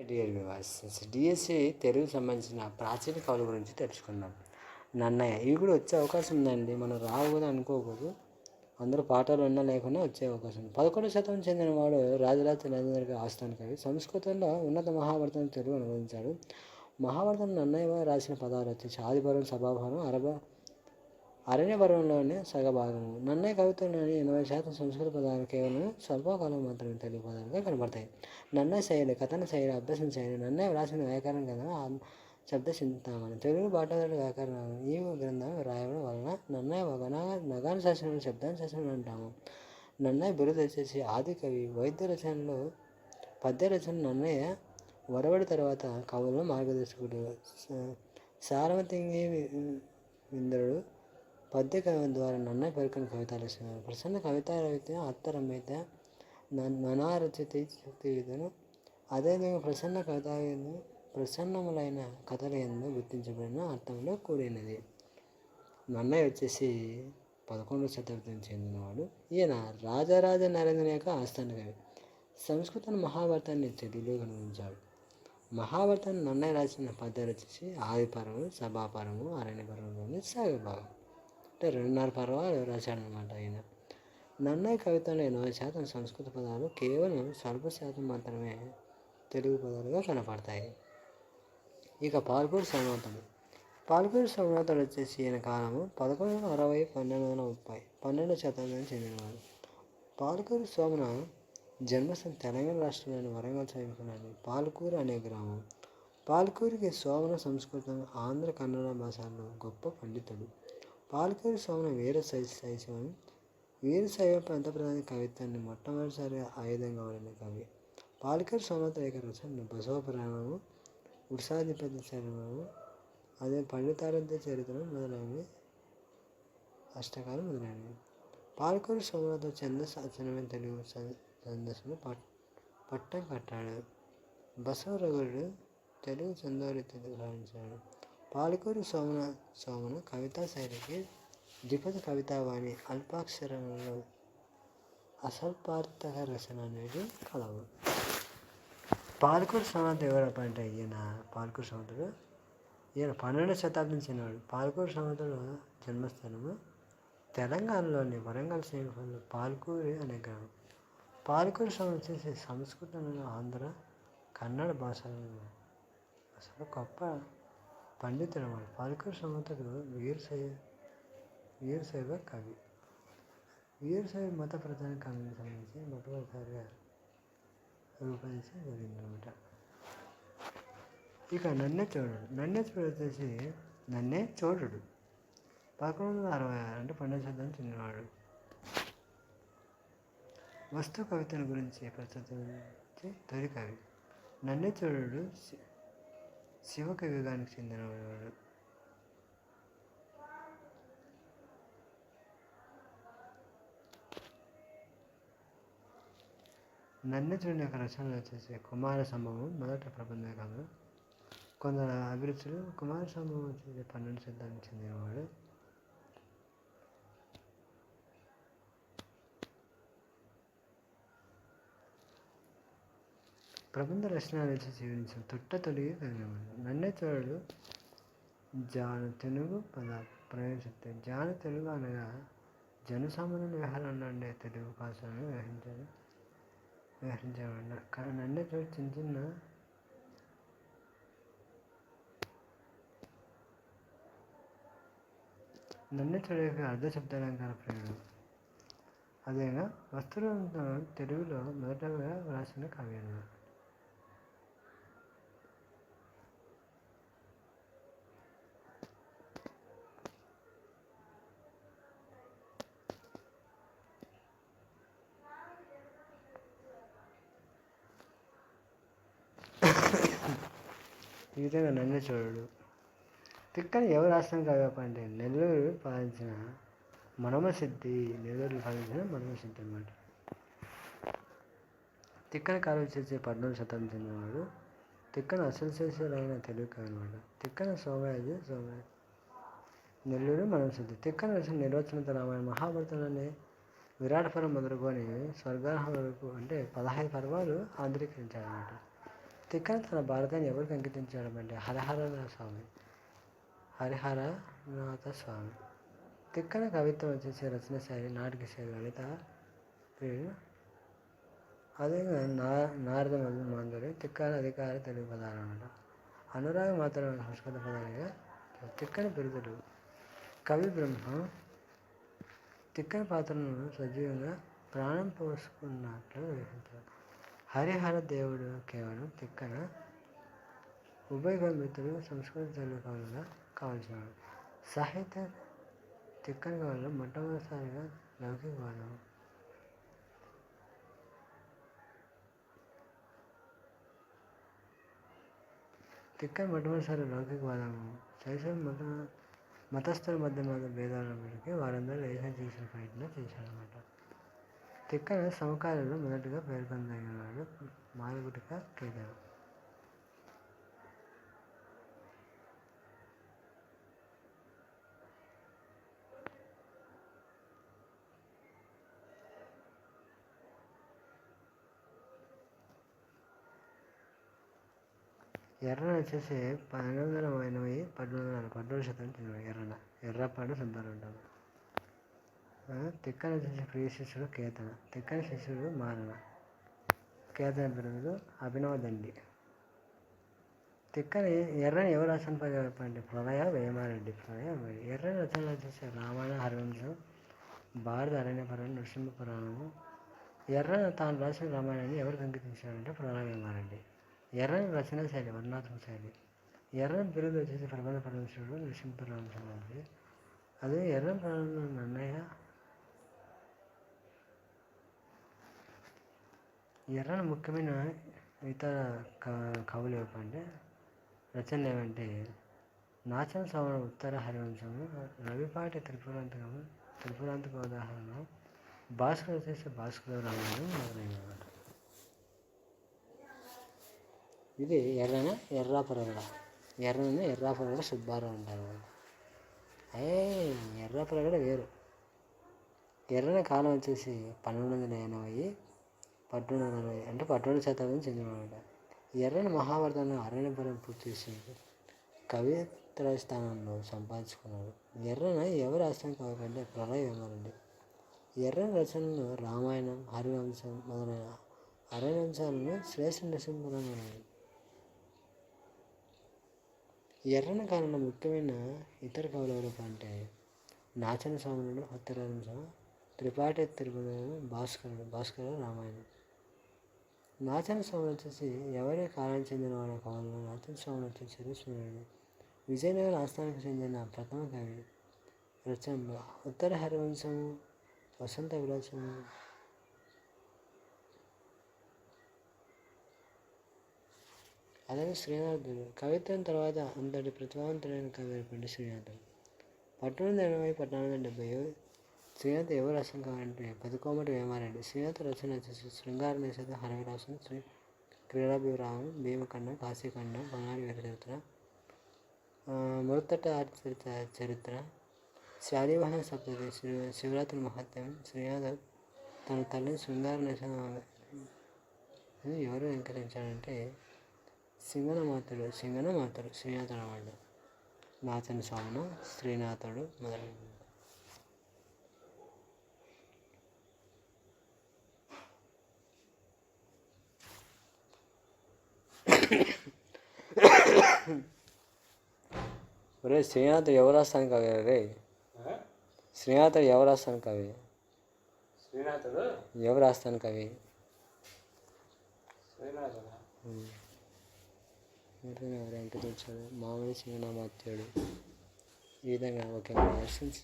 Dear వివాస్ DSC Telugu సంబంధించిన ప్రాచీన కవుల గురించి తెలుసుకుందాం. నన్నయ్య ఇవి కూడా వచ్చే అవకాశం ఉందండి. మనం రాకూడదు అనుకోకూడదు. అందరూ పాఠాలు ఉన్నా లేకున్నా వచ్చే అవకాశం ఉంది. పదకొండు శాతం చెందినవాడు రాజరాజ నరేంద్ర ఆస్థాన కవి సంస్కృతంలో ఉన్నత మహాభారతం తెలుగు అనువదించాడు. మహాభారతం నన్నయ్య రాసిన పదాలు వచ్చేసి ఆదిపర్వం సభాభారం అరబ అరణ్యవరంలోనే సగభాగము. నన్నయ్య కవితలోని ఎనభై శాతం సంస్కృత పదాలు కేవలం స్వల్పకాలం మాత్రమే తెలుగు పదాలుగా కనబడతాయి. నన్నయ్య శైలి కథన శైలి అభ్యసన శైలి నన్నయ్య వ్రాసిన వ్యాకరణ కథ శబ్ద చింతామణి. తెలుగు పాఠశాల వ్యాకరణం ఈ గ్రంథం రాయడం వలన నన్నయ్య గణ నగాన శాసనం శబ్దాన శాసనం అంటాము. నన్నయ్య బిరుదు వచ్చేసి ఆది కవి వైద్య రచనలో పద్య రచన నన్నయ్య వరవడి తర్వాత కవులు మార్గదర్శకుడు సారవతింగి పద్య కవి ద్వారా నన్నయ్య పేర్కొన్న కవితలు రాసినారు ప్రసన్న కవిత రవిత అత్తరమైత శక్తి శక్తియుతను అదేవిధంగా ప్రసన్న కవిత ప్రసన్నములైన కథల ఎందు గుర్తించబడిన అర్థంలో కూడినది. నన్నయ్య వచ్చేసి పదకొండవ శతాబ్దం చెందినవాడు. ఈయన రాజరాజ నరేంద్ర యొక్క ఆస్థాన కవి. సంస్కృతం మహాభారతాన్ని తెలుగులో కనుగొంచాడు మహాభారతాన్ని నన్నయ్య రాసిన పద్యాలు వచ్చేసి ఆదిపరము సభాపరము అరణ్యపరంలోని సాగభాగం అంటే రెండున్నర పర్వాలు రాశాడనమాట ఆయన. నన్నయ్య కవితలో ఎనభై శాతం సంస్కృత పదాలు కేవలం స్వల్ప శాతం మాత్రమే తెలుగు పదాలుగా కనపడతాయి. ఇక పాల్పూరు సోమనాథుడు పాల్పూరు సోమనాథుడు వచ్చేసి ఈయన కాలము పదకొండు వందల అరవై పన్నెండు వందల ముప్పై పన్నెండు శతాబ్దానికి చెందినవాడు. పాల్కూరు సోమన జన్మస్థానం తెలంగాణ రాష్ట్రంలోని వరంగల్ సమీపంలోని పాల్కూరు అనే గ్రామం. పాలకూరికి సోమన సంస్కృతం ఆంధ్ర కన్నడ భాషల్లో గొప్ప పండితుడు. పాల్కూరు స్వామిని వీర శైశవం వీరశైవ ప్రాంత ప్రధాన కవిత్వాన్ని మొట్టమొదటిసారి ఆయుధంగా వాడిన కవి. పాల్కూరు సోమత రచన బసవపురాణము ఉత్సాధిపతి చరణము అదే పండితారాధ్య చరిత్ర మొదలైనవి అష్టకాలు మొదలైనవి. పాలకూరు సోమనాథ ఛందస్సు అచనమైన తెలుగు ఛందస్సును పట్ పట్టం కట్టాడు. బసవరగుడు తెలుగు చందోరిత సాధించాడు. పాలకూరు సోమన సోమన కవితా శైలికి ద్విపద కవితావాణి అల్పాక్షరంలో అసల్పార్థక రచన అనేది కలవు. పాలకూరు సోమనాథ్ ఎవరప్ప అంటే ఈయన పాలకూరు సోమతుడు ఈయన పన్నెండవ శతాబ్దం చెందినాడు పాలకూరు సోమతుడు జన్మస్థానము తెలంగాణలోని వరంగల్ సమీపంలో పాల్కూరి అనే గ్రామం. పాలకూరు స్వామి వచ్చేసి సంస్కృతంలో ఆంధ్ర కన్నడ భాషలో అసలు గొప్ప పండితుడు అన్నమాట పాలకూరు సమతుడు వీరశైవ వీరశైవ కవి. వీరశైవ మత ప్రధాన కవికి సంబంధించి మొట్టమొదటిసారిగా రూపొందించి జరిగిందనమాట ఇక నన్నే చూడడు. నన్నే చూడు వచ్చేసి నన్నే చూడడు. పదకొండు వందల అరవై ఆరు అంటే పన్నెండు శాతం చెందినవాడు వస్తు కవితల గురించి ప్రస్తుతం తొలి కవి. నన్నే చూడడు శివకవి గానికి చెందినవాడు నన్నెచుడి యొక్క రచనలు వచ్చేసి కుమార సంభవం మొదట ప్రబంధకంలో కొందరు అభిరుచులు కుమార సంభవం వచ్చేసి పన్నెండు సిద్ధానికి చెందినవాడు. ప్రబంధ రచనలు వచ్చేసి తొట్ట తొలిగి కలిగినవాడు నన్నే చూడడు జాన తెలుగు పద ప్రవేశిస్తే జాన తెలుగు అనగా జనసామాన్య వ్యవహారంలో ఉండే తెలుగు భాషను వ్యవహరించారు వ్యవహరించేవాడు కానీ నన్నే చూడు చిన్న చిన్న నన్నే చూడక అర్ధ శబ్దాలంకార ప్రయోగం అదేగా వస్తువులంతా తెలుగులో మొదటగా వ్రాసిన కవి అన్నమాట ఈ విధంగా నన్ను చూడడు తిక్కని ఎవరు రాష్ట్రం కావప్ప అంటే నెల్లూరు పాలించిన మనమసిద్ధి నెల్లూరు పాలించిన మనమసిద్ధి అనమాట తిక్కన కాలు చేసే పద్నాలుగు శతాబ్దం చెందినవాడు తిక్కన అసలు చేసేదైన తెలుగు అనమాట తిక్కన సోమయాజి సోమయాజి నెల్లూరు మనమసిద్ధి. తిక్కన రాసిన నిర్వచనంతో రామాయణ మహాభారతంలోనే విరాట్ పర్వం మొదలుకొని స్వర్గారోహం వరకు అంటే పదహైదు పర్వాలు ఆంధ్రీకరించారన్నమాట. తిక్కన తన భారతాన్ని ఎవరికి అంకితించడం అంటే హరహర స్వామి? హరిహరనాథ స్వామి. తిక్కన కవిత్వం వచ్చేసి రచన శైలి నాటిక శైలి లలిత ప్రియుడు అదేవిధంగా నా నారద మధు తిక్కన అధికార తెలుగు పదాలు అనమాట అనురాగ మాత్రమే సంస్కృత పదాలుగా తిక్కన బిరుదులు కవి బ్రహ్మ తిక్కన పాత్రను సజీవంగా ప్రాణం పోసుకున్నట్లు వివరించారు. హరిహర దేవుడు కేవలం తిక్కన ఉభయ మిత్రులు సంస్కృత తెలుగు కావాల్సినవాడు. సాహిత్య తిక్కన వాళ్ళు మొట్టమొదటిసారిగా లౌకికవాదం తిక్కన మొట్టమొదటిసారి లౌకికవాదం శైశవ మత మతస్థుల మధ్య మత భేదాల మేరకి వారందరూ లేఖనం చేసిన ప్రయత్నం చేశారన్నమాట. తిక్కన సమకాలంలో మొదటిగా పేర్కొనదగినవాడు మాలగుటిక కేదారు. ఎర్రన వచ్చేసి పన్నెండు వందల ఎనభై పద్నాలుగు వందల పద్నాలుగు శాతం ఎర్రన. ఎర్రపాడు సుబ్బారావు ఉంటారు తిక్కన వచ్చేసి ప్రియ శిష్యుడు కేతన. తిక్కన శిష్యుడు మానవ. కేతన పిల్లలు అభినవ దండి. తిక్కని ఎర్రని ఎవరు రచన చెప్పండి ప్రళయ వేమారెడ్డి. ప్రళయ ఎర్రని రచనలు వచ్చేసి రామాయణ హరివంశం భారత అరణ్యపురం నృసింహ పురాణము. ఎర్రన తాను రాసిన రామాయణాన్ని ఎవరు అంకితించాడంటే ప్రళయ వేమారెడ్డి. ఎర్రని రచన శైలి వర్ణాత్మక శైలి. ఎర్రని బిరుదు వచ్చేసి ప్రబంధ పరమేశ్వరుడు నృసింహపురాణం సంబంధించి. అదే ఎర్రని ప్రాణంలో నన్నయ్య ఎర్రని ముఖ్యమైన ఇతర కవులు ఏమంటే రచనలు ఏమంటే నాచన సవరణ ఉత్తర హరివంశము రవిపాటి త్రిపురాంతకము త్రిపురాంతక ఉదాహరణ భాస్కర్ వచ్చేసి భాస్కర రామాయణం మొదలైనమాట ఇది ఎర్రన ఎర్రాపురగడ ఎర్రన ఎర్రాపురగడ సుబ్బారావు అంటారు. ఏ ఎర్రాపురగడ వేరు. ఎర్రన కాలం వచ్చేసి పన్నెండు వందల ఎనభై పట్టణ అంటే పట్టణ శతాబ్దం చెందినమాట ఎర్రని మహాభారతాన్ని అరణ్యపురం పూర్తి చేసి కవిత్ర స్థానంలో సంపాదించుకున్నాడు. ఎర్రన ఎవరు రాష్ట్రం కావాలంటే ప్రళయ వేమారెడ్డి ఎర్రని రచనలు రామాయణం హరివంశం మొదలైన అరణ్యంశాలను శ్రేష్ఠ నరసింహపురం ఎర్రన కాలంలో ముఖ్యమైన ఇతర కవులు ఎవరు అంటే నాచన స్వాములు ఉత్తరాంశ త్రిపాఠి తిరుపతి భాస్కరుడు భాస్కర రామాయణం. నాచన స్వామి వచ్చేసి ఎవరి కాలానికి చెందిన వాడు కవులు నాచన స్వామి వచ్చేసి సూర్యుడు. విజయనగర ఆస్థానానికి చెందిన ప్రథమ కవి రచనలు ఉత్తర హరివంశము వసంత విలాసము. అలాగే శ్రీనాథుడు. కవిత్వం తర్వాత అంతటి ప్రతిభావంతుడైన కవి శ్రీనాథుడు. పట్టణం ఎనభై పద్నాలుగు డెబ్బై శ్రీనాథ్ ఎవరు రచన కావాలంటే బతుకోమటి వేమారెడ్డి. శ్రీనాథ్ రచన వచ్చేసి శృంగార నిషేధ హరవిలాసం శ్రీ క్రీడాభిరామం భీమకన్న కాశీకన్న బంగారు వీర చరిత్ర మృతట చరిత్ర చరిత్ర శాలివాహన సప్తతి శ్రీ శివరాత్రి మహత్యం శ్రీనాథ్ తన తల్లిని శృంగార నిషేధ ఎవరు వెంకరించాడంటే సింగన మాతడు శ్రీనాథుడు అన్నమాట నాచన స్వామిను శ్రీనాథుడు మొదలైన ఒరే శ్రీనాథ్ ఎవరు రాస్తాను కవి రే? శ్రీనాథుడు ఎవరు రాస్తాను కవి శ్రీనాథుడు ఎవరు రాస్తాను కవి శ్రీనాథుడు ఎవరైనా ఎవరు వెంకటించాడు మామూలు సింగనామాత్యుడు ఈ విధంగా ఒక